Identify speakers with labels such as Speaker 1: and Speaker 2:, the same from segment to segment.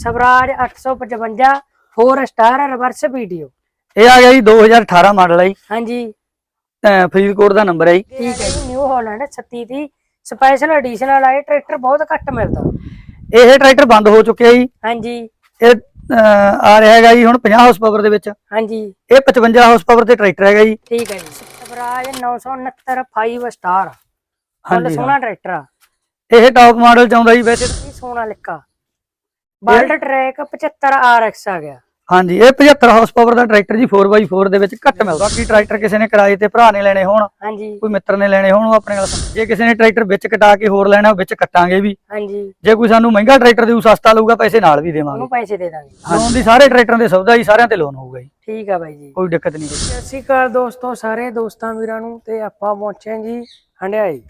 Speaker 1: Swaraj 855 4 star reverse video
Speaker 2: ਇਹ ਆ ਗਿਆ ਜੀ 2018 ਮਾਡਲ ਹੈ ਜੀ।
Speaker 1: ਹਾਂਜੀ।
Speaker 2: ਫਰੀਦਕੋਟ ਦਾ ਨੰਬਰ ਹੈ ਜੀ।
Speaker 1: ਠੀਕ ਹੈ ਜੀ ਨਿਊ ਹਾਲੈਂਡ 36 ਦੀ ਸਪੈਸ਼ਲ ਐਡੀਸ਼ਨ ਵਾਲਾ ਇਹ ਟਰੈਕਟਰ ਬਹੁਤ ਘੱਟ ਮਿਲਦਾ।
Speaker 2: ਇਹ ਟਰੈਕਟਰ ਬੰਦ ਹੋ ਚੁੱਕਿਆ ਜੀ।
Speaker 1: ਹਾਂਜੀ।
Speaker 2: ਇਹ ਆ ਰਿਹਾ ਹੈਗਾ ਜੀ ਹੁਣ 50 ਹਾਰਸ ਪਾਵਰ ਦੇ ਵਿੱਚ।
Speaker 1: ਹਾਂਜੀ।
Speaker 2: ਇਹ 55 ਹਾਰਸ ਪਾਵਰ ਤੇ ਟਰੈਕਟਰ ਹੈਗਾ ਜੀ।
Speaker 1: ਠੀਕ ਹੈ ਜੀ। ਸਵਰਾਜ 969 5 ਸਟਾਰ
Speaker 2: ਹਾਂਜੀ,
Speaker 1: ਸੋਹਣਾ ਟਰੈਕਟਰ ਆ।
Speaker 2: ਇਹ ਟਾਪ ਮਾਡਲ ਚ ਆਉਂਦਾ ਜੀ ਵੈਸੇ
Speaker 1: ਸੋਹਣਾ ਲਿਖਾ ਬਲਟ ਟਰੈਕ 75 RX ਆ ਗਿਆ।
Speaker 2: ਹਾਂਜੀ ਇਹ 75 ਹਾਰਸ ਪਾਵਰ ਦਾ ਟਰੈਕਟਰ ਜੀ 4x4 ਦੇ ਵਿੱਚ ਘੱਟ ਮਿਲਦਾ। ਬਾਕੀ ਟਰੈਕਟਰ ਕਿਸੇ ਨੇ ਕਿਰਾਏ ਤੇ ਭਰਾ ਨੇ ਲੈਣੇ ਹੋਣ
Speaker 1: ਹਾਂਜੀ।
Speaker 2: ਕੋਈ ਮਿੱਤਰ ਨੇ ਲੈਣੇ ਹੋਣ ਉਹ ਆਪਣੇ ਨਾਲ ਜੇ ਕਿਸੇ ਨੇ ਟਰੈਕਟਰ ਵਿੱਚ ਕਟਾ ਕੇ ਹੋਰ ਲੈਣਾ ਉਹ ਵਿੱਚ ਕੱਟਾਂਗੇ ਵੀ।
Speaker 1: ਹਾਂਜੀ।
Speaker 2: ਜੇ ਕੋਈ ਸਾਨੂੰ ਮਹਿੰਗਾ ਟਰੈਕਟਰ ਦੇਊ ਸਸਤਾ ਲਊਗਾ ਪੈਸੇ ਨਾਲ ਵੀ ਦੇਵਾਂਗੇ।
Speaker 1: ਉਹਨੂੰ ਪੈਸੇ ਦੇ ਦਾਂਗੇ।
Speaker 2: ਲੋਨ ਦੀ ਸਾਰੇ ਟਰੈਕਟਰਾਂ ਦੇ ਸੌਦਾ ਜੀ ਸਾਰਿਆਂ ਤੇ ਲੋਨ ਹੋਊਗਾ ਜੀ।
Speaker 1: ਠੀਕ ਆ ਬਾਈ ਜੀ।
Speaker 2: ਕੋਈ ਦਿੱਕਤ ਨਹੀਂ।
Speaker 1: ਸਤਿ ਸ਼੍ਰੀ ਅਕਾਲ ਦੋਸਤੋ ਸਾਰੇ ਦੋਸਤਾਂ ਵੀਰਾਂ ਨੂੰ ਤੇ ਆਪਾਂ ਪਹੁੰਚੇ ਜੀ Handiaya.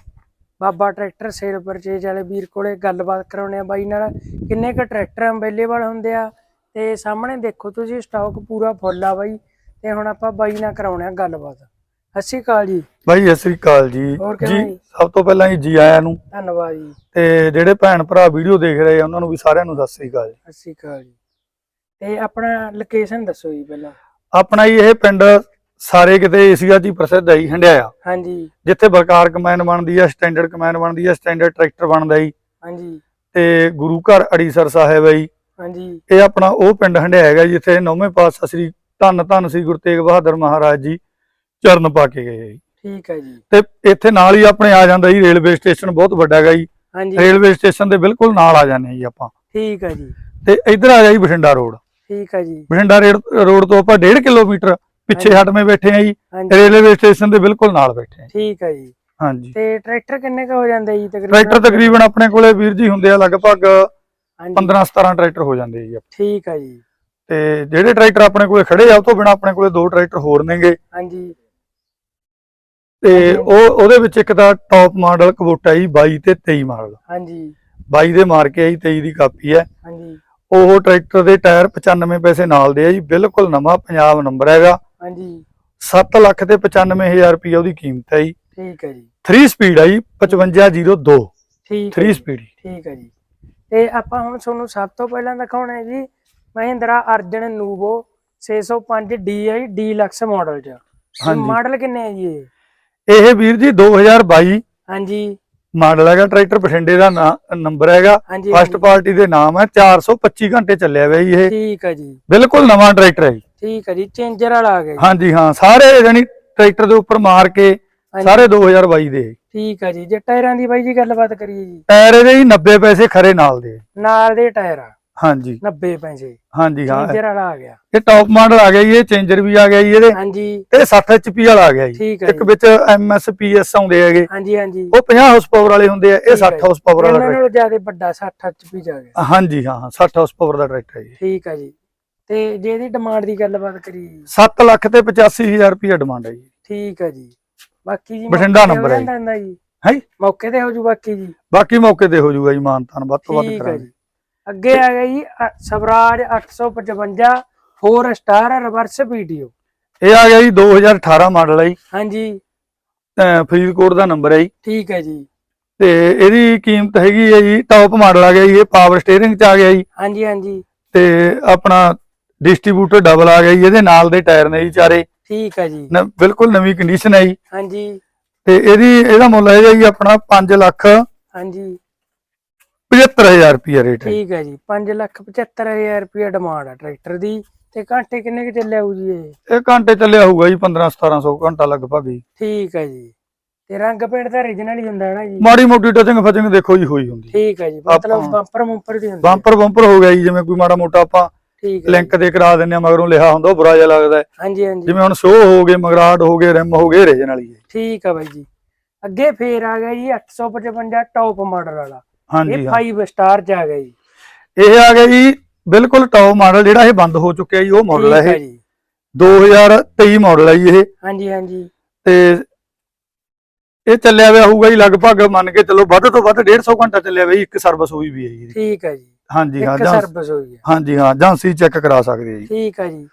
Speaker 1: Baba tractor sale purchase ਵਾਲੇ ਵੀਰ ਕੋਲੇ ਗੱਲਬਾਤ ਕਰਾਉਣੇ ਆ ਬਾਈ ਨਾਲ। ਕਿੰਨੇ ਕ ਟਰੈਕਟਰ ਅਵੇਲੇਬਲ ਹੁੰਦੇ ਆ? ਤੇ ਸਾਹਮਣੇ ਦੇਖੋ ਤੁਸੀਂ ਸਟਾਕ ਪੂਰਾ ਫੁੱਲ ਆ ਬਾਈ। ਤੇ ਹੁਣ ਆਪਾਂ ਬਾਈ ਨਾਲ ਕਰਾਉਣੇ ਆ ਗੱਲਬਾਤ। ਸਤਿ ਸ਼੍ਰੀ ਅਕਾਲ ਜੀ।
Speaker 3: ਭਾਈ ਸਤਿ ਸ੍ਰੀ ਅਕਾਲ ਜੀ। ਜੀ? ਸਭ ਤੋਂ ਪਹਿਲਾਂ ਜੀ ਆਇਆਂ ਨੂੰ।
Speaker 1: ਧੰਨਵਾਦ ਜੀ।
Speaker 3: ਤੇ ਜਿਹੜੇ ਭੈਣ ਭਰਾ ਵੀਡੀਓ ਦੇਖ ਰਹੇ ਆ ਉਹਨਾਂ ਨੂੰ ਵੀ ਸਾਰਿਆਂ ਨੂੰ ਸਤਿ ਸ੍ਰੀ ਅਕਾਲ
Speaker 1: ਸਤਿ ਸ਼੍ਰੀ ਅਕਾਲ ਜੀ। ਤੇ ਆਪਣਾ ਲੋਕੇਸ਼ਨ ਦੱਸੋ ਜੀ ਪਹਿਲਾਂ।
Speaker 3: ਆਪਣਾ ਇਹ ਪਿੰਡ ਸਾਰੇ ਕਿਤੇ ਏਸ਼ੀਆ 'ਚ ਹੀ ਪ੍ਰਸਿੱਧ ਹੈ ਜੀ ਹੰਡਿਆਇਆ।
Speaker 1: ਹਾਂਜੀ।
Speaker 3: ਜਿੱਥੇ ਬਲਕਾਰ ਕਮੈਨ ਬਣਦੀ ਹੈ ਸਟੈਂਡਰਡ ਕਮੈਨ ਬਣਦੀ ਹੈ ਸਟੈਂਡਰਡ ਟਰੈਕਟਰ ਬਣਦਾ ਜੀ।
Speaker 1: ਹਾਂਜੀ।
Speaker 3: ਤੇ ਗੁਰੂ ਘਰ ਅੜੀਸਰ ਸਾਹਿਬ ਹੈ ਜੀ।
Speaker 1: ਹਾਂਜੀ।
Speaker 3: ਇਹ ਆਪਣਾ ਉਹ ਪਿੰਡ ਹੰਡਿਆਇਆ ਹੈਗਾ ਜਿੱਥੇ ਨੌਵੇਂ ਪਾਤਸ਼ਾਹ ਸ੍ਰੀ ਧੰਨ ਧੰਨ ਸ੍ਰੀ ਗੁਰੂ ਤੇਗ ਬਹਾਦਰ ਮਹਾਰਾਜ ਜੀ ਚਰਨ ਪਾ ਕੇ ਗਏ ਜੀ।
Speaker 1: ਠੀਕ ਹੈ ਜੀ।
Speaker 3: ਤੇ ਇੱਥੇ ਨਾਲ ਹੀ ਆਪਣੇ ਆ ਜਾਂਦਾ ਜੀ ਰੇਲਵੇ ਸਟੇਸ਼ਨ ਬਹੁਤ ਵੱਡਾ ਹੈਗਾ ਜੀ।
Speaker 1: ਹਾਂਜੀ।
Speaker 3: ਰੇਲਵੇ ਸਟੇਸ਼ਨ ਦੇ ਬਿਲਕੁਲ ਨਾਲ ਆ ਜਾਂਦੇ ਜੀ ਆਪਾਂ।
Speaker 1: ਠੀਕ ਹੈ ਜੀ।
Speaker 3: ਤੇ ਇੱਧਰ ਆ ਜੀ ਬਠਿੰਡਾ ਰੋਡ।
Speaker 1: ਠੀਕ ਹੈ ਜੀ।
Speaker 3: ਬਠਿੰਡਾ ਰੇਡ- ਰੋਡ ਤੋਂ ਆਪਾਂ 1.5 ਕਿਲੋਮੀਟਰ ਪਿੱਛੇ
Speaker 1: ਹਾਂਜੀ।
Speaker 3: ਹਟਵੇਂ ਬੈਠੇ ਆ ਜੀ
Speaker 1: ਹਾਂਜੀ।
Speaker 3: ਰੇਲਵੇ ਸਟੇਸ਼ਨ ਦੇ ਬਿਲਕੁਲ ਨਾਲ ਬੈਠੇ ਆ
Speaker 1: ਠੀਕ ਹੈ ਜੀ।
Speaker 3: ਹਾਂਜੀ।
Speaker 1: ਤੇ ਟਰੈਕਟਰ ਕਿੰਨੇ ਕ ਹੋ ਜਾਂਦੇ ਜੀ ਤਕਰੀਬਨ?
Speaker 3: ਟਰੈਕਟਰ ਤਕਰੀਬਨ ਆਪਣੇ ਕੋਲੇ ਵੀਰ ਜੀ ਹੁੰਦੇ ਆ ਲਗਭਗ
Speaker 1: ਹਾਂਜੀ।
Speaker 3: 15 17 ਟਰੈਕਟਰ ਹੋ ਜਾਂਦੇ ਆ ਜੀ
Speaker 1: ਠੀਕ ਹੈ ਜੀ।
Speaker 3: ਤੇ ਜਿਹੜੇ ਟਰੈਕਟਰ ਆਪਣੇ ਕੋਲੇ ਖੜੇ ਆ ਉਹ ਤੋਂ ਬਿਨਾ ਆਪਣੇ ਕੋਲੇ ਦੋ ਟਰੈਕਟਰ ਹੋਰ ਨੇਗੇ।
Speaker 1: ਹਾਂਜੀ।
Speaker 3: ਤੇ। ਉਹ ਉਹਦੇ ਵਿੱਚ ਇੱਕ ਤਾਂ ਟੌਪ ਮਾਡਲ ਕਵੋਟਾ ਜੀ 22 ਤੇ 23 ਮਾਡਲ
Speaker 1: ਹਾਂਜੀ।
Speaker 3: 22 ਦੇ ਮਾਰ ਕੇ ਆਈ 23 ਦੀ ਕਾਪੀ ਹੈ
Speaker 1: ਹਾਂਜੀ।
Speaker 3: ਉਹ ਟਰੈਕਟਰ ਦੇ ਟਾਇਰ 95 ਪੈਸੇ ਨਾਲ ਦੇ ਆ ਜੀ ਬਿਲਕੁਲ ਨਵਾਂ ਪੰਜਾਬ ਨੰਬਰ ਹੈਗਾ।
Speaker 1: ਹਾਂਜੀ।
Speaker 3: 7 ਲੱਖ ਤੇ 95000 ਰੁਪਏ ਉਹਦੀ ਕੀਮਤ ਹੈ ਜੀ।
Speaker 1: ਠੀਕ ਹੈ ਜੀ।
Speaker 3: 3 ਸਪੀਡ ਆ ਜੀ 5502
Speaker 1: ਠੀਕ ਹੈ
Speaker 3: 3
Speaker 1: ਜੀ,
Speaker 3: ਸਪੀਡ
Speaker 1: ਠੀਕ ਹੈ ਜੀ। ਤੇ ਆਪਾਂ ਹੁਣ ਤੁਹਾਨੂੰ ਸਭ ਤੋਂ ਪਹਿਲਾਂ ਦਿਖਾਉਣਾ ਹੈ ਜੀ Mahindra Arjun Novo 605 DI deluxe model ਚ।
Speaker 3: ਹਾਂਜੀ।
Speaker 1: ਮਾਡਲ ਕਿੰਨੇ ਹੈ ਜੀ ਇਹ?
Speaker 3: ਇਹ ਵੀਰ ਜੀ 2022
Speaker 1: ਹਾਂਜੀ।
Speaker 3: ਮਾਡਲ ਹੈਗਾ ਟਰੈਕਟਰ ਬਠਿੰਡੇ ਦਾ ਨੰਬਰ ਹੈਗਾ। ਫਸਟ ਪਾਰਟੀ ਦੇ ਨਾਮ ਹੈ 425 ਘੰਟੇ ਚੱਲਿਆ ਹੋਇਆ ਜੀ ਇਹ।
Speaker 1: ਠੀਕ ਹੈ ਜੀ।
Speaker 3: ਬਿਲਕੁਲ ਨਵਾਂ ਟਰੈਕਟਰ ਹੈ ਜੀ।
Speaker 1: ਠੀਕ ਹੈ ਜੀ ਚੇਂਜਰ ਵਾਲਾ ਆ ਗਿਆ ਜੀ।
Speaker 3: ਹਾਂਜੀ ਹਾਂ ਸਾਰੇ ਜਾਨੀ ਟਰੈਕਟਰ ਦੇ ਉੱਪਰ ਮਾਰ ਕੇ ਸਾਰੇ 2022 ਦੇ।
Speaker 1: ਠੀਕ ਹੈ ਜੀ ਜੇ ਟਾਇਰਾਂ ਦੀ ਬਾਈ ਜੀ ਗੱਲਬਾਤ ਕਰੀਏ ਜੀ।
Speaker 3: ਟਾਇਰ ਇਹਦੇ ਜੀ 90 ਪੈਸੇ ਖਰੇ ਨਾਲ ਦੇ।
Speaker 1: ਨਾਲ ਦੇ ਟਾਇਰ ਆ।
Speaker 3: ਹਾਂਜੀ।
Speaker 1: 90 ਪੈਸੇ।
Speaker 3: ਹਾਂਜੀ ਹਾਂ।
Speaker 1: ਚੇਂਜਰ ਵਾਲਾ ਆ ਗਿਆ।
Speaker 3: ਇਹ ਟੌਪ ਮਾਡਲ ਆ ਗਿਆ ਜੀ ਇਹ ਚੇਂਜਰ ਵੀ ਆ ਗਿਆ ਜੀ ਇਹਦੇ।
Speaker 1: ਹਾਂਜੀ।
Speaker 3: ਇਹ 60 HP ਵਾਲਾ ਆ ਗਿਆ ਜੀ। ਇੱਕ ਵਿੱਚ MSPS ਆਉਂਦੇ ਹੈਗੇ।
Speaker 1: ਹਾਂਜੀ ਹਾਂਜੀ।
Speaker 3: ਉਹ 50 ਹਾਰਸ ਪਾਵਰ ਵਾਲੇ ਹੁੰਦੇ ਆ ਇਹ
Speaker 1: ਠੀਕ ਹੈ
Speaker 3: 60 ਹਾਰਸ ਪਾਵਰ ਵਾਲਾ
Speaker 1: ਇਹਨਾਂ ਨਾਲੋਂ ਜ਼ਿਆਦਾ ਵੱਡਾ 60 HP ਜਾ ਗਿਆ।
Speaker 3: ਹਾਂਜੀ ਹਾਂ 60 ਹਾਰਸ ਪਾਵਰ ਦਾ ਟਰੈਕਟਰ ਹੈ ਜੀ।
Speaker 1: ਠੀਕ ਹੈ ਜੀ। ਤੇ ਜੇ ਇਹਦੀ ਡਿਮਾਂਡ ਦੀ ਗੱਲਬਾਤ ਕਰੀਏ ਜੀ।
Speaker 3: 7 ਲੱਖ ਤੇ 85000 ਰੁਪਏ ਡਿਮਾਂਡ ਹੈ ਜੀ।
Speaker 1: ਠੀਕ ਹੈ ਜੀ। ਬਾਕੀ ਜੀ
Speaker 3: ਬਠਿੰਡਾ number ਹੈ
Speaker 1: ਜੀ।
Speaker 3: ਹੈ?
Speaker 1: ਮੌਕੇ ਤੇ ਹੋ ਜੂ ਬਾਕੀ ਜੀ।
Speaker 3: ਬਾਕੀ ਮੌਕੇ ਤੇ ਹੋ ਜਾਊਗਾ ਜੀ ਮਾਨਤਾਨ ਵੱਧ ਤੋਂ ਵੱਧ
Speaker 1: ਠੀਕ ਹੈ
Speaker 3: ਕਰਾਂਗੇ।
Speaker 1: ਜੀ। ਅੱਗੇ ਆ ਗਿਆ ਜੀ ਸਵਰਾਜ 855 4 ਸਟਾਰ ਰਿਵਰਸ ਵੀਡੀਓ
Speaker 3: ਇਹ ਆ ਗਿਆ ਜੀ 2018 ਮਾਡਲ ਹੈ ਜੀ।
Speaker 1: ਹਾਂਜੀ।
Speaker 3: ਫਰੀਦਕੋਟ ਦਾ ਨੰਬਰ ਹੈ ਜੀ।
Speaker 1: ਠੀਕ ਹੈ ਜੀ।
Speaker 3: ਤੇ ਇਹਦੀ ਕੀਮਤ ਹੈਗੀ ਹੈ ਜੀ ਟੌਪ ਮਾਡਲ ਆ ਗਿਆ ਜੀ ਇਹ ਪਾਵਰ ਸਟੀਅਰਿੰਗ ਚ ਆ ਗਿਆ ਜੀ।
Speaker 1: ਹਾਂਜੀ ਹਾਂਜੀ।
Speaker 3: ਤੇ ਆਪਣਾ ਡਿਸਟ੍ਰੀਬਿਊਟਰ ਡਬਲ ਆ ਗਿਆ ਜੀ ਇਹਦੇ ਨਾਲ ਦੇ ਟਾਇਰ ਨੇ ਜੀ ਚਾਰੇ।
Speaker 1: ਠੀਕ ਹੈ ਜੀ।
Speaker 3: ਬਿਲਕੁਲ ਨਵੀਂ ਕੰਡੀਸ਼ਨ ਹੈ ਜੀ।
Speaker 1: ਹਾਂਜੀ।
Speaker 3: ਤੇ ਇਹਦੀ ਇਹਦਾ ਮੁੱਲ ਹੈਗਾ ਜੀ ਆਪਣਾ 5 ਲੱਖ
Speaker 1: ਹਾਂਜੀ।
Speaker 3: 75000 ਰੁਪਏ ਰੇਟ ਹੈ
Speaker 1: ਠੀਕ ਹੈ ਜੀ 5 ਲੱਖ 75000 ਰੁਪਏ ਡਿਮਾਂਡ ਆ ਟਰੈਕਟਰ ਦੀ। ਤੇ ਘੰਟੇ ਕਿੰਨੇ ਕੁ ਚੱਲਿਆ ਹੋਊ ਜੀ ਇਹ?
Speaker 3: ਇਹ ਘੰਟੇ ਚੱਲਿਆ ਹੋਊਗਾ ਜੀ 15 1700 ਘੰਟਾ ਲਗਭਗ ਜੀ।
Speaker 1: ਠੀਕ ਹੈ ਜੀ। ਤੇ ਰੰਗ ਪੇਂਟ ਤਾਂ origignal ਹੀ ਹੁੰਦਾ ਹੈ ਨਾ ਜੀ।
Speaker 3: ਮਾੜੀ ਮੋਟੀ ਟਚਿੰਗ ਫਚਿੰਗ ਦੇਖੋ ਜੀ ਹੋਈ ਹੁੰਦੀ।
Speaker 1: ਠੀਕ ਹੈ ਜੀ ਮਤਲਬ ਬੰਪਰ ਮੁੰਪਰ ਦੀ ਹੁੰਦੀ ਹੈ।
Speaker 3: ਬੰਪਰ ਬੰਪਰ ਹੋ ਗਿਆ ਜੀ ਜਿਵੇਂ ਕੋਈ ਮਾੜਾ ਮੋਟਾ ਆਪਾਂ
Speaker 1: ਠੀਕ ਹੈ
Speaker 3: ਲਿੰਕ ਦੇ ਕਰਾ ਦਿੰਨੇ ਆ ਮਗਰੋਂ ਲਿਖਾ ਹੁੰਦਾ ਉਹ ਬੁਰਾ ਜਿਹਾ ਲੱਗਦਾ ਹੈ।
Speaker 1: ਹਾਂਜੀ ਹਾਂਜੀ।
Speaker 3: ਜਿਵੇਂ ਹੁਣ ਸ਼ੋ ਹੋ ਗਏ ਮਗਰਾਟ ਹੋ ਗਏ ਰਿਮ ਹੋ ਗਏ ਰੇਜਨ ਵਾਲੀ ਹੈ।
Speaker 1: ਠੀਕ ਹੈ ਬਾਈ ਜੀ। ਅੱਗੇ ਫੇਰ ਆ ਗਿਆ ਜੀ 855 ਟੌਪ ਮਾਡਲ ਵਾਲਾ।
Speaker 3: ਹਾਂਜੀ
Speaker 1: ਇਹ
Speaker 3: ਹਾਂ
Speaker 1: 5 ਸਟਾਰ ਚ ਆ ਗਿਆ ਜੀ।
Speaker 3: ਇਹ ਆ ਗਿਆ ਜੀ ਬਿਲਕੁਲ ਟੌਪ ਮਾਡਲ ਜਿਹੜਾ ਇਹ ਬੰਦ ਹੋ ਚੁੱਕਿਆ ਜੀ ਉਹ ਮਾਡਲ
Speaker 1: ਠੀਕ
Speaker 3: ਹੈ ਇਹ।
Speaker 1: ਜੀ।
Speaker 3: 2023 ਮਾਡਲ ਹੈ ਜੀ ਇਹ।
Speaker 1: ਹਾਂਜੀ ਹਾਂਜੀ।
Speaker 3: ਤੇ ਇਹ ਚੱਲਿਆ ਹੋਇਆ ਹੋਊਗਾ ਜੀ ਲਗਭਗ ਮੰਨ ਕੇ ਚੱਲੋ ਵੱਧ ਤੋਂ ਵੱਧ 150 ਘੰਟਾ ਚੱਲਿਆ ਹੋਇਆ ਜੀ ਇੱਕ ਸਰਵਿਸ ਹੋਈ ਵੀ ਹੈ ਜੀ। ਇਹਦੀ।
Speaker 1: ਠੀਕ ਹੈ ਜੀ।
Speaker 3: ਹਾਂਜੀ ਹਾਂ
Speaker 1: ਇੱਕ
Speaker 3: ਜਾਂ
Speaker 1: ਸਰਵਿਸ ਹੋਈ ਹੈ।
Speaker 3: ਹਾਂਜੀ ਹਾਂ ਏਜੰਸੀ ਚੈੱਕ ਕਰਾ ਸਕਦੇ ਆ ਜੀ।
Speaker 1: ਠੀਕ ਹੈ ਜੀ।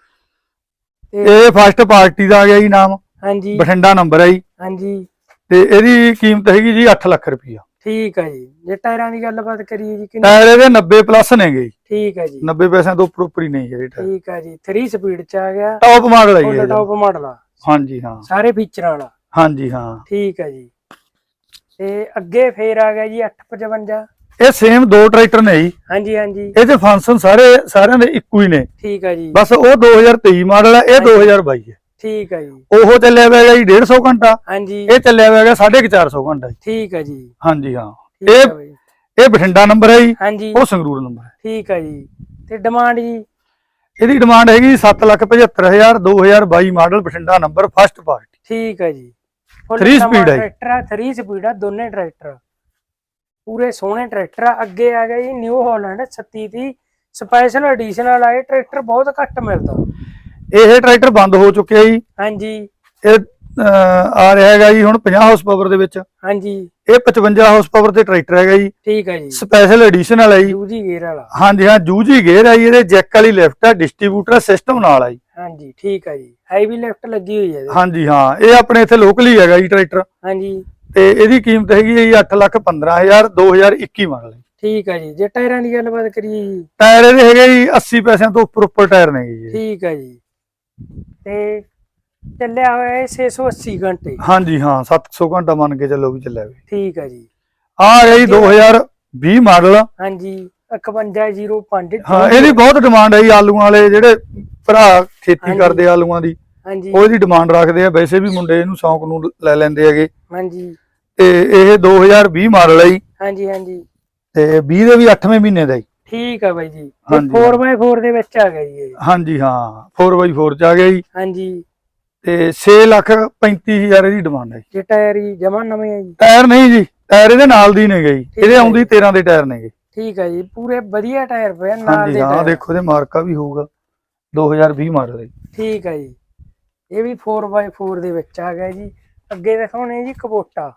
Speaker 3: ਇਹ ਫਸਟ ਪਾਰਟੀ ਦਾ ਆ ਗਿਆ ਜੀ ਨਾਮ।
Speaker 1: ਹਾਂਜੀ।
Speaker 3: ਬਠਿੰਡਾ ਨੰਬਰ ਹੈ ਜੀ।
Speaker 1: ਹਾਂਜੀ।
Speaker 3: ਤੇ ਇਹਦੀ ਕੀਮਤ ਹੈਗੀ ਜੀ 8 ਲੱਖ ਰੁਪਈਆ।
Speaker 1: ਠੀਕ ਹੈ ਜੀ। ਜੇ ਟਾਇਰਾਂ ਦੀ ਗੱਲਬਾਤ ਕਰੀਏ ਜੀ ਕਿੰਨੇ
Speaker 3: ਟਾਇਰ ਇਹਦੇ 90 ਪਲੱਸ ਨੇਗੇ ਜੀ।
Speaker 1: ਠੀਕ ਹੈ ਜੀ।
Speaker 3: 90 ਪੈਸਿਆਂ ਤੋਂ ਉੱਪਰ ਉੱਪਰ ਹੀ ਨਹੀਂ ਜਿਹੜੇ ਟਾਇਰ।
Speaker 1: ਠੀਕ ਹੈ ਜੀ। 3 ਸਪੀਡ ਚ ਆ ਗਿਆ।
Speaker 3: ਟੌਪ ਮਾਡਲ ਹੈ ਜੀ।
Speaker 1: ਟੌਪ ਮਾਡਲ ਆ।
Speaker 3: ਹਾਂਜੀ ਹਾਂ।
Speaker 1: ਸਾਰੇ ਫੀਚਰਾਂ ਵਾਲਾ।
Speaker 3: ਹਾਂਜੀ ਹਾਂ।
Speaker 1: ਠੀਕ ਹੈ ਜੀ। ਤੇ ਅੱਗੇ ਫੇਰ ਆ ਗਿਆ ਜੀ 855
Speaker 3: ਇਹ ਸੇਮ ਦੋ ਟਰੈਕਟਰ ਨੇ ਜੀ।
Speaker 1: ਹਾਂਜੀ ਹਾਂਜੀ।
Speaker 3: ਇਹਦੇ ਫੰਕਸ਼ਨ ਸਾਰੇ ਸਾਰਿਆਂ ਦੇ ਇੱਕੋ ਹੀ ਨੇ।
Speaker 1: ਠੀਕ ਹੈ ਜੀ।
Speaker 3: ਬਸ ਉਹ 2023 ਮਾਡਲ ਹੈ ਇਹ 2022 ਹੈ
Speaker 1: ਠੀਕ ਹੈ ਜੀ।
Speaker 3: ਉਹ ਚੱਲਿਆ ਹੋਇਆ ਜੀ 150 ਘੰਟਾ।
Speaker 1: ਹਾਂਜੀ।
Speaker 3: ਇਹ ਚੱਲਿਆ ਹੋਇਆ ਹੈਗਾ 450 ਘੰਟਾ
Speaker 1: ਠੀਕ ਹੈ ਜੀ।
Speaker 3: ਹਾਂਜੀ ਹਾਂ। ਇਹ। ਇਹ ਬਠਿੰਡਾ ਨੰਬਰ ਹੈ ਜੀ।
Speaker 1: ਹਾਂਜੀ।
Speaker 3: ਉਹ ਸੰਗਰੂਰ ਨੰਬਰ ਹੈ
Speaker 1: ਠੀਕ ਹੈ ਜੀ। ਤੇ ਡਿਮਾਂਡ ਜੀ?
Speaker 3: ਇਹਦੀ ਡਿਮਾਂਡ ਹੈਗੀ 775000 2022 model Bathinda number first party
Speaker 1: ਠੀਕ ਹੈ ਜੀ। Full
Speaker 3: Three
Speaker 1: ਨਵਾਂ
Speaker 3: speed ਹੈ।
Speaker 1: ਟਰੈਕਟਰ ਆ 3 ਸਪੀਡ ਆ ਦੋਨੇ ਟਰੈਕਟਰ ਪੂਰੇ ਸੋਹਣੇ ਟਰੈਕਟਰ ਆ। ਅੱਗੇ ਆ ਗਿਆ ਜੀ ਨਿਊ ਹਾਲੈਂਡ 37 ਦੀ ਸਪੈਸ਼ਲ ਐਡੀਸ਼ਨਲ ਆ ਇਹ ਟਰੈਕਟਰ ਬਹੁਤ ਘੱਟ ਮਿਲਦਾ।
Speaker 3: ਇਹ ਟਰੈਕਟਰ ਬੰਦ ਹੋ ਚੁੱਕਿਆ ਜੀ।
Speaker 1: ਹਾਂਜੀ।
Speaker 3: ਇਹ ਆ ਰਿਹਾ ਹੈਗਾ ਜੀ ਹੁਣ 50 ਹਾਰਸ ਪਾਵਰ ਦੇ ਵਿੱਚ।
Speaker 1: ਹਾਂਜੀ।
Speaker 3: ਇਹ 55 ਹਾਰਸ ਪਾਵਰ ਦੇ ਟਰੈਕਟਰ ਹੈਗਾ ਜੀ।
Speaker 1: ਠੀਕ ਹੈ ਜੀ।
Speaker 3: ਸਪੈਸ਼ਲ ਐਡੀਸ਼ਨਲ ਹੈ ਜੀ।
Speaker 1: ਯੂਜੀ ਗੇਅਰ ਵਾਲਾ।
Speaker 3: ਹਾਂਜੀ ਹਾਂ ਜੂਜੀ ਗੇਅਰ ਹੈ ਜੀ। ਇਹਦੇ ਜੈਕ ਵਾਲੀ ਲਿਫਟ ਹੈ ਡਿਸਟ੍ਰੀਬਿਊਟਰ ਸਿਸਟਮ ਨਾਲ ਹੈ ਜੀ।
Speaker 1: ਹਾਂਜੀ ਠੀਕ ਹੈ ਜੀ। ਹੈਵੀ ਲਿਫਟ ਲੱਗੀ ਹੋਈ ਹੈ
Speaker 3: ਹਾਂਜੀ ਹਾਂ ਇਹ ਆਪਣੇ ਇੱਥੇ ਲੋਕਲੀ ਹੈਗਾ ਜੀ ਟਰੈਕਟਰ।
Speaker 1: ਹਾਂਜੀ।
Speaker 3: ਤੇ ਇਹਦੀ ਕੀਮਤ ਹੈਗੀ ਹੈ ਜੀ 815000 2021 ਮਾਡਲ ਹੈ
Speaker 1: ਠੀਕ ਹੈ ਜੀ। ਜੇ ਟਾਇਰਾਂ ਦੀ ਗੱਲਬਾਤ ਕਰੀਏ ਜੀ।
Speaker 3: ਟਾਇਰ ਇਹਦੇ ਹੈਗੇ ਜੀ 80 ਪੈਸਿਆਂ ਤੋਂ ਉੱਪਰ ਉੱਪਰ ਟਾਇਰ ਨੇ ਜੀ
Speaker 1: ਠੀਕ ਹੈ ਜੀ। ਤੇ ਚੱਲਿਆ ਹੋਇਆ ਇਹ 680 ਘੰਟੇ।
Speaker 3: ਹਾਂਜੀ ਹਾਂ 700 ਘੰਟਾ ਮੰਨ ਕੇ ਚੱਲੋ ਵੀ ਚੱਲਿਆ ਵੀ।
Speaker 1: ਠੀਕ ਹੈ ਜੀ।
Speaker 3: ਆ ਜੀ 2020 ਮਾਡਲ।
Speaker 1: ਹਾਂਜੀ 5105
Speaker 3: ਹਾਂ ਇਹਦੀ ਬਹੁਤ ਡਿਮਾਂਡ ਹੈ ਜੀ ਆਲੂਆਂ ਵਾਲੇ ਜਿਹੜੇ ਭਰਾ ਖੇਤੀ। ਕਰਦੇ ਆਲੂਆਂ ਦੀ।
Speaker 1: ਹਾਂਜੀ।
Speaker 3: ਉਹ ਇਹਦੀ ਡਿਮਾਂਡ ਰੱਖਦੇ ਆ ਵੈਸੇ ਵੀ ਮੁੰਡੇ ਇਹਨੂੰ ਸ਼ੌਂਕ ਨੂੰ ਲੈ ਲੈਂਦੇ ਹੈਗੇ।
Speaker 1: ਹਾਂਜੀ।
Speaker 3: ਤੇ ਇਹ 2020 ਮਾਡਲ ਹੈ ਜੀ।
Speaker 1: ਹਾਂਜੀ ਹਾਂਜੀ।
Speaker 3: ਤੇ 20 ਦੇ ਵੀ 8ਵੇਂ ਮਹੀਨੇ ਦਾ ਜੀ।
Speaker 1: ਠੀਕ ਹੈ ਬਾਈ ਜੀ।
Speaker 3: ਹਾਂਜੀ।
Speaker 1: 4x4 ਦੇ ਵਿੱਚ ਆ ਗਿਆ ਜੀ ਇਹ।
Speaker 3: ਹਾਂਜੀ ਹਾਂ। 4x4 ਚ ਆ ਗਿਆ ਜੀ।
Speaker 1: ਹਾਂਜੀ।
Speaker 3: ਤੇ 6 ਲੱਖ 35000 ਇਹਦੀ ਡਿਮਾਂਡ ਹੈ ਜੀ।
Speaker 1: ਜੇ ਟਾਇਰ ਹੀ ਜਮਾ ਨਵੇਂ ਆ ਜੀ।
Speaker 3: ਟਾਇਰ ਨਹੀਂ ਜੀ ਟਾਇਰ ਇਹਦੇ ਨਾਲ ਦੀ ਨੇਗੇ ਜੀ।
Speaker 1: ਠੀਕ
Speaker 3: ਇਹਦੇ ਆਉਂਦੀ 13 ਦੇ ਟਾਇਰ ਨੇਗੇ।
Speaker 1: ਠੀਕ ਹੈ ਜੀ ਪੂਰੇ ਵਧੀਆ ਟਾਇਰ ਪਏ ਆ, ਨਾਲ ਦੇ
Speaker 3: ਹਾਂ ਦੇਖੋ ਇਹਦੇ ਮਾਰਕਾ ਵੀ ਹੋਊਗਾ। 2020 ਮਾਡਲ ਹੈ ਜੀ।
Speaker 1: ਠੀਕ ਹੈ ਜੀ। ਇਹ ਵੀ 4x4 ਦੇ ਵਿੱਚ ਆ ਗਿਆ ਜੀ। ਅੱਗੇ ਦਿਖਾਉਣੇ ਜੀ ਕਬੋਟਾ।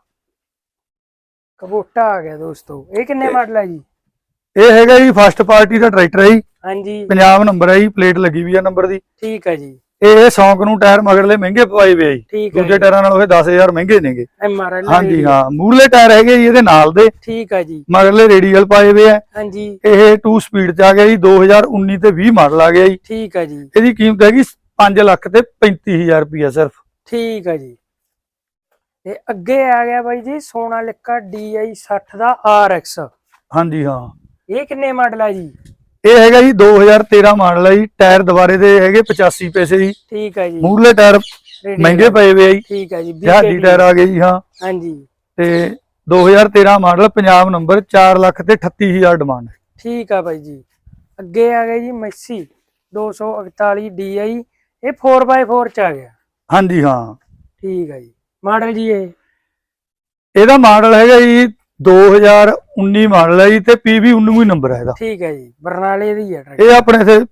Speaker 1: ਕਬੋਟਾ ਆ ਗਿਆ ਦੋਸਤੋ। ਇਹ ਕਿੰਨੇ ਮਾਡਲ ਹੈ ਜੀ?
Speaker 3: ਇਹ ਹੈਗਾ ਜੀ ਫਸਟ ਪਾਰਟੀ ਦਾ ਟਰੈਕਟਰ ਹੈ ਜੀ।
Speaker 1: ਹਾਂਜੀ।
Speaker 3: ਪੰਜਾਬ ਨੰਬਰ ਹੈ ਜੀ ਪਲੇਟ ਲੱਗੀ ਵੀ ਆ ਨੰਬਰ ਦੀ।
Speaker 1: ਠੀਕ ਹੈ ਜੀ।
Speaker 3: ਇਹ ਸੌਂਕ ਨੂੰ ਟਾਇਰ ਮਗਰਲੇ ਮਹਿੰਗੇ ਪਵਾਏ ਵੇ ਆ ਜੀ। ਦੂਜੇ ਟਾਇਰਾਂ ਨਾਲੋਂ ਇਹ 10000 ਮਹਿੰਗੇ ਨੇਗੇ। ਹਾਂਜੀ ਹਾਂ। ਮੂਰਲੇ ਟਾਇਰ ਹੈਗੇ ਜੀ ਇਹਦੇ ਨਾਲ ਦੇ।
Speaker 1: ਠੀਕ ਹੈ ਜੀ।
Speaker 3: ਮਗਰਲੇ ਰੇਡੀਅਲ ਪਾਏ ਵੇ ਆ।
Speaker 1: ਹਾਂਜੀ।
Speaker 3: ਇਹ 2 ਸਪੀਡ ਚ ਆ ਗਿਆ ਜੀ। 2019 ਤੇ 20 ਮਾਡਲ ਆ ਗਿਆ ਜੀ।
Speaker 1: ਠੀਕ ਹੈ ਜੀ।
Speaker 3: ਇਹਦੀ ਕੀਮਤ ਹੈਗੀ 5 ਲੱਖ ਤੇ 35000 ਰੁਪਇਆ ਸਿਰਫ।
Speaker 1: ਠੀਕ ਹੈ ਜੀ। ਤੇ ਅੱਗੇ ਆ ਗਿਆ ਬਾਈ ਜੀ ਸੋਨਾਲਿਕਾ DI 60 ਦਾ RX
Speaker 3: ਹਾਂਜੀ ਹਾਂ।
Speaker 1: ਇਹ ਕਿੰਨੇ ਮਾਡਲ ਆ ਜੀ?
Speaker 3: ਇਹ ਹੈਗਾ ਜੀ 2013 ਮਾਡਲ ਹੈ ਜੀ। ਟਾਇਰ ਦੁਬਾਰੇ ਦੇ ਹੈਗੇ 85 ਪੈਸੇ ਜੀ।
Speaker 1: ਠੀਕ ਹੈ ਜੀ।
Speaker 3: ਮੂਰਲੇ ਟਾਇਰ ਮਹਿੰਗੇ ਪਏ ਵੇ ਆ ਜੀ।
Speaker 1: ਠੀਕ ਹੈ ਜੀ BKT
Speaker 3: ਟਾਇਰ ਆ ਗਏ ਜੀ ਹਾਂ।
Speaker 1: ਹਾਂਜੀ।
Speaker 3: ਤੇ 2013 ਮਾਡਲ ਪੰਜਾਬ ਨੰਬਰ 4 ਲੱਖ ਤੇ 38000 ਡਿਮਾਂਡ।
Speaker 1: ਠੀਕ ਆ ਬਾਈ ਜੀ। ਅੱਗੇ ਆ ਗਿਆ ਜੀ ਮੈਸੀ 241 DI ਇਹ 4x4 ਚ ਆ ਗਿਆ।
Speaker 3: ਹਾਂਜੀ ਹਾਂ।
Speaker 1: ਠੀਕ ਹੈ ਜੀ। ਮਾਡਲ ਜੀ ਇਹ?
Speaker 3: ਇਹਦਾ ਮਾਡਲ ਹੈਗਾ ਜੀ 2019 ਮਾਡਲ ਹੈ ਜੀ ਤੇ PV 19 ਨੰਬਰ ਹੈ ਇਹਦਾ।
Speaker 1: ਠੀਕ ਹੈ ਜੀ ਬਰਨਾਲੇ ਦੀ ਹੈ ਟਰੈਕਟਰ।
Speaker 3: ਇਹ ਆਪਣੇ ਇੱਥੇ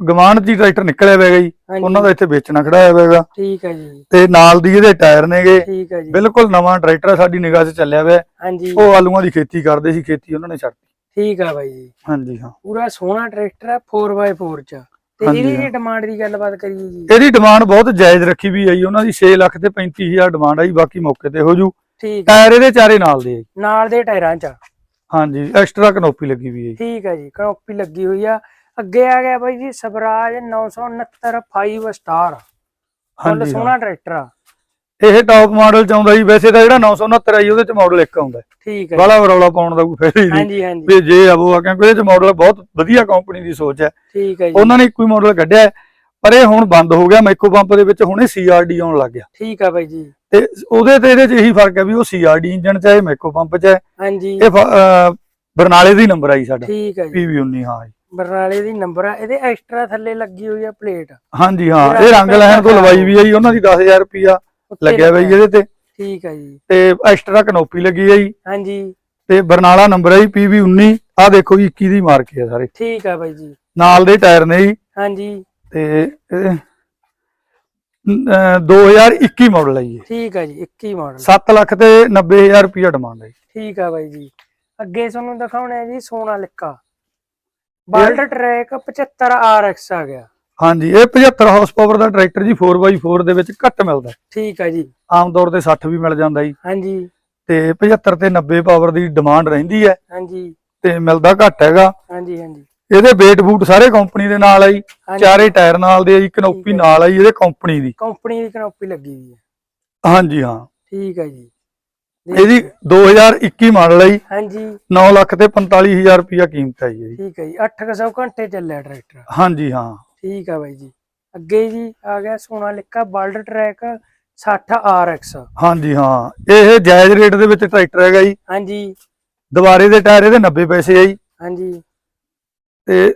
Speaker 3: ਗਵਾਂਢ ਦੀ ਟਰੈਕਟਰ ਨਿਕਲਿਆ ਹੋਇਆ ਜੀ। ਉਹਨਾਂ ਦਾ ਇੱਥੇ ਵੇਚਣਾ ਖੜਾਇਆ ਹੋਇਆ ਹੈਗਾ।
Speaker 1: ਠੀਕ ਹੈ ਜੀ।
Speaker 3: ਤੇ ਨਾਲ ਦੀ ਇਹਦੇ ਟਾਇਰ ਨੇਗੇ।
Speaker 1: ਠੀਕ ਹੈ ਜੀ।
Speaker 3: ਬਿਲਕੁਲ ਨਵਾਂ ਟਰੈਕਟਰ ਆ, ਸਾਡੀ ਨਿਗਾਹ 'ਚ ਚੱਲਿਆ ਹੋਇਆ ਹੈ।
Speaker 1: ਹਾਂਜੀ।
Speaker 3: ਉਹ ਆਲੂਆਂ ਦੀ ਖੇਤੀ ਕਰਦੇ ਸੀ ਖੇਤੀ ਉਹਨਾਂ ਨੇ ਛੱਡਤੀ।
Speaker 1: ਠੀਕ ਆ ਬਾਈ ਜੀ।
Speaker 3: ਹਾਂਜੀ ਹਾਂ।
Speaker 1: ਪੂਰਾ ਸੋਹਣਾ ਟਰੈਕਟਰ ਆ 4x4 ਚ। ਤੇ ਇਹਦੀ। ਜੀ ਡਿਮਾਂਡ ਦੀ ਗੱਲਬਾਤ ਕਰੀਏ ਜੀ।
Speaker 3: ਇਹਦੀ ਡਿਮਾਂਡ ਬਹੁਤ ਜਾਇਜ਼ ਰੱਖੀ ਵੀ ਜੀ ਉਹਨਾਂ ਦੀ 6 ਲੱਖ ਤੇ 35000 ਡਿਮਾਂਡ ਜੀ ਬਾਕੀ ਮੌਕੇ ਤੇ ਹੋ ਜੂ।
Speaker 1: ਠੀਕ
Speaker 3: ਟਾਇਰ ਇਹਦੇ ਚਾਰੇ ਨਾਲ ਦੇ ਆ
Speaker 1: ਨਾਲ ਦੇ ਟਾਇਰਾਂ ਚ
Speaker 3: ਹਾਂਜੀ ਐਕਸਟਰਾ ਕਨੋਪੀ ਲੱਗੀ ਵੀ ਹੈ
Speaker 1: ਠੀਕ ਹੈ ਜੀ ਕਨੋਪੀ ਲੱਗੀ ਹੋਈ ਆ। ਅੱਗੇ ਆ ਗਿਆ ਬਾਈ ਜੀ ਸਵਰਾਜ 969 5 ਸਟਾਰ
Speaker 3: ਹਾਂਜੀ
Speaker 1: ਸੋਹਣਾ ਟਰੈਕਟਰ ਆ।
Speaker 3: ਇਹ ਟੌਪ ਮਾਡਲ ਚ ਆਉਂਦਾ ਜੀ ਵੈਸੇ ਤਾਂ ਜਿਹੜਾ 969 ਹੈ ਜੀ ਉਹਦੇ ਚ ਮਾਡਲ ਇੱਕ ਆਉਂਦਾ।
Speaker 1: ਠੀਕ ਹੈ।
Speaker 3: ਬਾਹਲਾ ਰੌਲਾ ਪਾਉਣ ਦਾ ਕੋਈ ਫਾਇਦਾ ਹੀ ਨਹੀਂ।
Speaker 1: ਹਾਂਜੀ ਹਾਂਜੀ।
Speaker 3: ਵੀ ਜੇ ਆ ਉਹ ਆ ਕਿਉਂਕਿ ਇਹਦੇ ਚ ਮਾਡਲ ਬਹੁਤ ਵਧੀਆ ਕੰਪਨੀ ਦੀ ਸੋਚ ਹੈ।
Speaker 1: ਠੀਕ ਹੈ ਜੀ।
Speaker 3: ਉਹਨਾਂ ਨੇ ਹੀ ਮਾਡਲ ਕੱਢਿਆ ਪਰ ਇਹ ਹੁਣ ਬੰਦ ਹੋ ਗਿਆ ਮਾਈਕੋ ਪੰਪ ਦੇ ਵਿੱਚ ਹੁਣੇ ਸੀਆਰਡੀ ਆਉਣ ਲੱਗ ਗਿਆ।
Speaker 1: ਠੀਕ ਆ ਬਾਈ ਜੀ।
Speaker 3: ਤੇ ਉਹਦੇ ਤੇ ਇਹਦੇ ਚ ਇਹੀ ਫ਼ਰਕ ਹੈ ਵੀ ਉਹ ਸੀਆਰਡੀ ਇੰਜਨ ਚ ਹੈ ਮਾਈਕੋ ਪੰਪ ਚ ਹੈ।
Speaker 1: ਹਾਂਜੀ।
Speaker 3: ਇਹ ਬਰਨਾਲੇ ਦੀ ਨੰਬਰ ਆ ਜੀ ਸਾਡਾ।
Speaker 1: ਠੀਕ ਹੈ ਜੀ।
Speaker 3: ਪੀਵੀ 19 ਹਾਂ ਜੀ।
Speaker 1: ਬਰਨਾਲੇ ਦੀ ਨੰਬਰ ਆ ਇਹਦੇ ਐਕਸਟਰਾ ਥੱਲੇ ਲੱਗੀ ਹੋਈ ਆ ਪਲੇਟ
Speaker 3: ਹਾਂਜੀ ਹਾਂ।
Speaker 1: ਇਹ
Speaker 3: ਰੰਗ ਲੈਣ ਤੋਂ ਲਵਾਈ ਵੀ ਜੀ ਉਹਨਾਂ ਦੀ 10000 ਰੁਪਿਆ
Speaker 1: ਉੱਤੇ
Speaker 3: ਲੱਗਿਆ ਬਈ
Speaker 1: ਲੱਗਿਆ।
Speaker 3: ਇਹਦੇ ਤੇ।
Speaker 1: ਠੀਕ ਹੈ ਜੀ।
Speaker 3: ਤੇ ਐਕਸਟਰਾ ਕਨੋਪੀ ਲੱਗੀ ਹੈ ਜੀ।
Speaker 1: ਹਾਂਜੀ।
Speaker 3: ਤੇ ਬਰਨਾਲਾ ਨੰਬਰ ਹੈ ਜੀ ਪੀਵੀ 19 ਆ ਦੇਖੋ ਜੀ 21 ਦੀ ਮਾਰਕ ਹੈ ਸਾਰੇ।
Speaker 1: ਠੀਕ ਆ ਬਾਈ ਜੀ।
Speaker 3: ਨਾਲ ਦੇ ਟਾਇਰ ਨੇ ਜੀ।
Speaker 1: ਹਾਂਜੀ।
Speaker 3: ਤੇ ਇਹ, ਅਹ 2021 ਮਾਡਲ ਹੈ ਜੀ।
Speaker 1: ਠੀਕ ਆ ਜੀ 21 ਮਾਡਲ।
Speaker 3: 7 ਲੱਖ ਤੇ 90000 ਰੁਪਿਆ ਡਿਮਾਂਡ ਹੈ ਜੀ।
Speaker 1: ਠੀਕ ਆ ਬਾਈ ਜੀ। ਅੱਗੇ ਤੁਹਾਨੂੰ ਦਿਖਾਉਣਾ ਹੈ ਜੀ ਸੋਨਾਲਿਕਾ। ਬਾਲਟ ਟਰੈਕ 75 RX ਆ ਗਿਆ।
Speaker 3: ਹਾਂਜੀ ਇਹ 75 ਹਾਰਸ ਪਾਵਰ ਦਾ ਟਰੈਕਟਰ ਜੀ 4x4 ਦੇ ਵਿੱਚ ਘੱਟ ਮਿਲਦਾ ਹੈ।
Speaker 1: ਠੀਕ ਆ ਜੀ।
Speaker 3: ਆਮ ਤੌਰ ਤੇ 60 ਵੀ ਮਿਲ ਜਾਂਦਾ ਜੀ।
Speaker 1: ਹਾਂਜੀ।
Speaker 3: ਤੇ 75 ਤੇ 90 ਪਾਵਰ ਦੀ ਡਿਮਾਂਡ ਰਹਿੰਦੀ ਹੈ।
Speaker 1: ਹਾਂਜੀ।
Speaker 3: ਤੇ ਮਿਲਦਾ ਘੱਟ ਹੈਗਾ।
Speaker 1: ਹਾਂਜੀ ਹਾਂਜੀ।
Speaker 3: ਇਹਦੇ ਵੇਟ ਬੂਟ ਸਾਰੇ ਕੰਪਨੀ ਦੇ ਨਾਲ ਆਈ ਚਾਰੇ ਟਾਇਰ ਨਾਲ ਦੇ ਆਈ ਕਨੋਪੀ
Speaker 1: ਹੈ।
Speaker 3: ਨਾਲ ਆਈ ਇਹਦੇ ਕੰਪਨੀ ਦੀ।
Speaker 1: ਕੰਪਨੀ ਦੀ ਕਨੋਪੀ ਲੱਗੀ ਹੋਈ ਹੈ।
Speaker 3: ਹਾਂਜੀ ਹਾਂ।
Speaker 1: ਠੀਕ ਹੈ ਜੀ।
Speaker 3: ਇਹਦੀ 2021 ਮਾਡਲ ਆਈ
Speaker 1: ਹਾਂਜੀ।
Speaker 3: 9 ਲੱਖ ਤੇ 45000 ਰੁਪਇਆ ਕੀਮਤ ਹੈ ਜੀ
Speaker 1: ਠੀਕ ਹੈ ਜੀ। 800 ਘੰਟੇ ਚੱਲਿਆ ਟਰੈਕਟਰ
Speaker 3: ਹਾਂਜੀ ਹਾਂ।
Speaker 1: ਠੀਕ ਆ ਬਾਈ ਜੀ। ਅੱਗੇ ਜੀ ਆ ਗਿਆ ਸੋਨਾਲਿਕਾ ਬਲਡ ਟਰੈਕ 60 RX
Speaker 3: ਹਾਂਜੀ ਹਾਂ। ਇਹ ਜਾਇਜ਼ ਰੇਟ ਦੇ ਵਿੱਚ ਟਰੈਕਟਰ ਹੈਗਾ ਜੀ।
Speaker 1: ਹਾਂਜੀ।
Speaker 3: ਦੁਬਾਰੇ ਦੇ ਟਾਇਰ ਇਹਦੇ 90 ਪੈਸੇ ਆ ਜੀ।
Speaker 1: ਹਾਂਜੀ।
Speaker 3: ਤੇ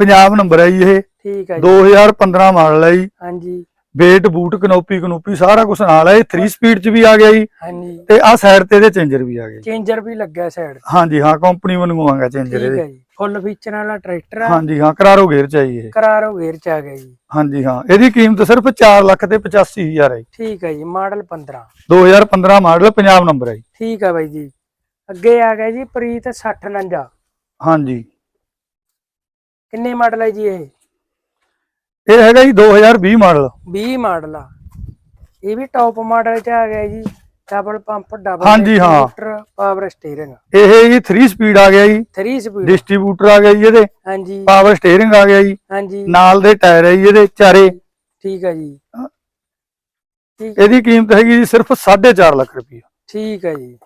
Speaker 3: ਪੰਜਾਬ ਨੰਬਰ ਹੈ ਜੀ ਇਹ।
Speaker 1: ਠੀਕ ਹੈ ਜੀ।
Speaker 3: 2015 ਮਾਡਲ ਹੈ ਜੀ।
Speaker 1: ਹਾਂਜੀ।
Speaker 3: ਵੇਟ ਬੂਟ ਕਨੋਪੀ ਕਨੋਪੀ ਸਾਰਾ ਕੁਝ ਨਾਲ ਹੈ ਇਹ 3 ਸਪੀਡ ਚ ਵੀ ਆ ਗਿਆ ਜੀ।
Speaker 1: ਹਾਂਜੀ।
Speaker 3: ਤੇ ਆਹ ਸਾਈਡ ਤੇ ਇਹਦੇ ਚੇਂਜਰ ਵੀ ਆ ਗਏ।
Speaker 1: ਚੇਂਜਰ ਵੀ ਲੱਗਿਆ ਸਾਈਡ
Speaker 3: ਹਾਂਜੀ ਹਾਂ ਕੰਪਨੀ ਵਾਂਗੂ ਆਗਾ ਚੇਂਜਰ
Speaker 1: ਠੀਕ
Speaker 3: ਇਹਦੇ।
Speaker 1: ਹੈ ਜੀ। ਫੁੱਲ ਫੀਚਰ ਵਾਲਾ ਟਰੈਕਟਰ ਆ।
Speaker 3: ਹਾਂਜੀ ਹਾਂ ਕਰਾਰੋ ਗੇਅਰ ਚ ਆ ਇਹ।
Speaker 1: ਕਰਾਰੋ ਗੇਅਰ ਚ ਆ ਗਿਆ ਜੀ।
Speaker 3: ਹਾਂਜੀ ਹਾਂ ਇਹਦੀ ਕੀਮਤ ਸਿਰਫ 4 ਲੱਖ ਤੇ 85000 ਹੈ।
Speaker 1: ਠੀਕ ਹੈ ਜੀ ਮਾਡਲ 15
Speaker 3: 2015 ਮਾਡਲ ਪੰਜਾਬ ਨੰਬਰ ਹੈ
Speaker 1: ਠੀਕ ਹੈ ਬਾਈ ਜੀ। ਅੱਗੇ ਆ ਗਿਆ ਜੀ ਪ੍ਰੀਤ 6049
Speaker 3: ਹਾਂਜੀ।
Speaker 1: ਕਿੰਨੇ ਮਾਡਲ ਹੈ ਜੀ ਇਹ?
Speaker 3: ਇਹ ਹੈਗਾ ਜੀ 2020 ਮਾਡਲ।
Speaker 1: 20 ਮਾਡਲ ਆ। ਇਹ ਵੀ ਟੌਪ ਮਾਡਲ ਚ ਆ ਗਿਆ ਜੀ। ਡਬਲ ਪੰਪ ਡਬਲ
Speaker 3: ਹਾਂਜੀ, ਹਾਂ।
Speaker 1: ਪਾਵਰ ਸਟੀਅਰਿੰਗ
Speaker 3: ਇਹ ਜੀ 3 ਸਪੀਡ ਆ ਗਿਆ ਜੀ।
Speaker 1: 3 ਸਪੀਡ
Speaker 3: ਡਿਸਟ੍ਰੀਬਿਊਟਰ ਆ ਗਿਆ ਜੀ ਇਹਦੇ।
Speaker 1: ਹਾਂਜੀ।
Speaker 3: ਪਾਵਰ ਸਟੀਅਰਿੰਗ ਆ ਗਿਆ ਜੀ।
Speaker 1: ਹਾਂਜੀ।
Speaker 3: ਨਾਲ ਦੇ ਟਾਇਰ ਹੈ ਜੀ ਇਹਦੇ ਚਾਰੇ।
Speaker 1: ਠੀਕ ਹੈ ਜੀ। ਠੀਕ
Speaker 3: ਇਹਦੀ ਕੀਮਤ ਹੈਗੀ ਜੀ ਸਿਰਫ 4.5 ਲੱਖ ਰੁਪਏ
Speaker 1: ਠੀਕ ਹੈ ਜੀ।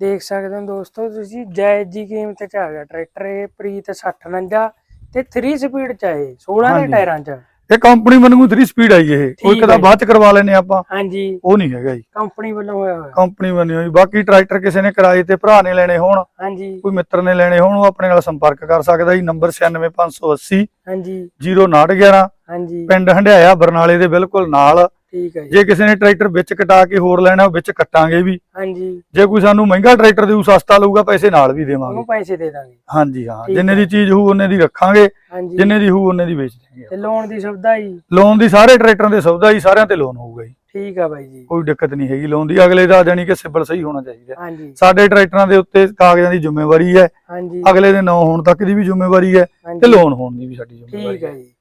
Speaker 1: ਦੇਖ ਸਕਦੇ ਹੋ ਦੋਸਤੋ ਤੁਸੀਂ ਜਾਇਜ਼ ਜੀ ਕੀਮਤ ਚ ਆ ਗਿਆ। ਟਰੈਕਟਰ ਇਹ ਪ੍ਰੀਤ 6049 ਤੇ 3 ਸਪੀਡ ਚ ਇਹ 16 ਦੇ
Speaker 3: ਹਾਂਜੀ।
Speaker 1: ਟਾਇਰਾਂ ਚ।
Speaker 3: ਇਹ ਕੰਪਨੀ ਵਾਂਗੂ 3 ਸਪੀਡ ਆਈ ਇਹ। ਕੋਈ
Speaker 1: ਠੀਕ
Speaker 3: ਕਦਾ
Speaker 1: ਹੈ
Speaker 3: ਬਾਅਦ ਚ ਕਰਵਾ ਲੈਨੇ ਆਪਾਂ।
Speaker 1: ਹਾਂਜੀ।
Speaker 3: ਉਹ ਨਹੀਂ ਹੈਗਾ ਜੀ।
Speaker 1: ਕੰਪਨੀ ਵੱਲੋਂ ਹੋਇਆ ਹੋਇਆ।
Speaker 3: ਕੰਪਨੀ ਬਣੀ ਹੋਈ ਬਾਕੀ ਟਰੈਕਟਰ ਕਿਸੇ ਨੇ ਕਿਰਾਏ ਤੇ ਭਰਾ ਨੇ ਲੈਣੇ ਹੋਣ
Speaker 1: ਹਾਂਜੀ।
Speaker 3: ਕੋਈ ਮਿੱਤਰ ਨੇ ਲੈਣੇ ਹੋਣ ਉਹ ਆਪਣੇ ਨਾਲ ਸੰਪਰਕ ਕਰ ਸਕਦਾ ਜੀ। ਨੰਬਰ 96580
Speaker 1: ਹਾਂਜੀ।
Speaker 3: 0911
Speaker 1: ਹਾਂਜੀ।
Speaker 3: ਪਿੰਡ ਹੰਡਿਆਇਆ ਬਰਨਾਲੇ ਦੇ ਬਿਲਕੁਲ ਨਾਲ।
Speaker 1: ਠੀਕ ਹੈ ਜੀ।
Speaker 3: ਜੇ ਕਿਸੇ ਨੇ ਟਰੈਕਟਰ ਵਿੱਚ ਕਟਾ ਕੇ ਹੋਰ ਲੈਣਾ ਉਹ ਵਿੱਚ ਕੱਟਾਂਗੇ ਵੀ।
Speaker 1: ਹਾਂਜੀ।
Speaker 3: ਜੇ ਕੋਈ ਸਾਨੂੰ ਮਹਿੰਗਾ ਟਰੈਕਟਰ ਦੇਊ ਸਸਤਾ ਲਊਗਾ ਪੈਸੇ ਨਾਲ ਵੀ ਦੇਵਾਂਗੇ।
Speaker 1: ਉਹਨੂੰ ਪੈਸੇ ਦੇ ਦਾਂਗੇ।
Speaker 3: ਹਾਂਜੀ ਹਾਂ। ਜਿੰਨੇ
Speaker 1: ਹੈ।
Speaker 3: ਦੀ ਚੀਜ਼ ਹੋਊ ਉਹਨੇ ਦੀ ਰੱਖਾਂਗੇ।
Speaker 1: ਹਾਂਜੀ।
Speaker 3: ਜਿੰਨੇ ਦੀ ਹੋਊ ਉਹਨੇ ਦੀ ਵੇਚ ਦੇਵਾਂਗੇ
Speaker 1: ਤੇ ਲੋਨ ਦੀ ਸੁਵਿਧਾ ਜੀ।
Speaker 3: ਲੋਨ ਦੀ ਸਾਰੇ ਟਰੈਕਟਰਾਂ ਦੇ ਸੌਦਾ ਜੀ ਸਾਰਿਆਂ ਤੇ ਲੋਨ ਹੋਊਗਾ ਜੀ।
Speaker 1: ਠੀਕ ਆ ਬਾਈ ਜੀ।
Speaker 3: ਕੋਈ ਦਿੱਕਤ ਨਹੀਂ ਹੈਗੀ ਲੋਨ ਦੀ। ਅਗਲੇ ਦਾ ਜਾਨੀ ਕਿ ਸਿਬਲ ਸਹੀ ਹੋਣਾ ਚਾਹੀਦਾ।
Speaker 1: ਹਾਂਜੀ।
Speaker 3: ਸਾਡੇ ਟਰੈਕਟਰਾਂ ਦੇ ਉੱਤੇ ਕਾਗਜ਼ਾਂ ਦੀ ਜ਼ਿੰਮੇਵਾਰੀ ਹੈ।
Speaker 1: ਹਾਂਜੀ।
Speaker 3: ਅਗਲੇ ਦੇ ਨਾਂ ਹੋਣ ਤੱਕ ਦੀ ਵੀ ਜ਼ਿੰਮੇਵਾਰੀ ਹੈ। ਤੇ ਲੋਨ ਹੋਣ ਦੀ ਵੀ ਸਾਡੀ ਜ਼ਿੰਮੇਵਾਰੀ
Speaker 1: ਠੀਕ ਹੈ। ਜੀ।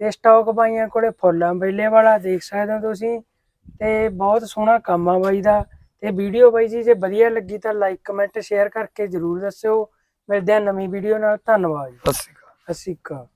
Speaker 1: ਤੇ ਸਟਾਕ ਬਾਈਆਂ ਕੋਲੇ ਫੁੱਲਾਂ ਬੇਲੇ ਵਾਲਾ ਦੇਖ ਸਕਦੇ ਹੋ ਤੁਸੀਂ ਤੇ ਬਹੁਤ ਸੋਹਣਾ ਕੰਮ ਆ ਬਾਈ ਦਾ ਤੇ ਵੀਡੀਓ ਬਾਈ ਜੀ ਜੇ ਵਧੀਆ ਲੱਗੀ ਤਾਂ ਲਾਈਕ ਕਮੈਂਟ ਸ਼ੇਅਰ ਕਰਕੇ ਜਰੂਰ ਦੱਸਿਓ। ਮਿਲਦੇ ਆ ਨਵੀਂ ਵੀਡੀਓ ਨਾਲ। ਧੰਨਵਾਦ ਜੀ।
Speaker 3: ਸਤਿ ਸ਼੍ਰੀ ਅਕਾਲ।
Speaker 1: ਸਤਿ ਸ਼੍ਰੀ ਅਕਾਲ।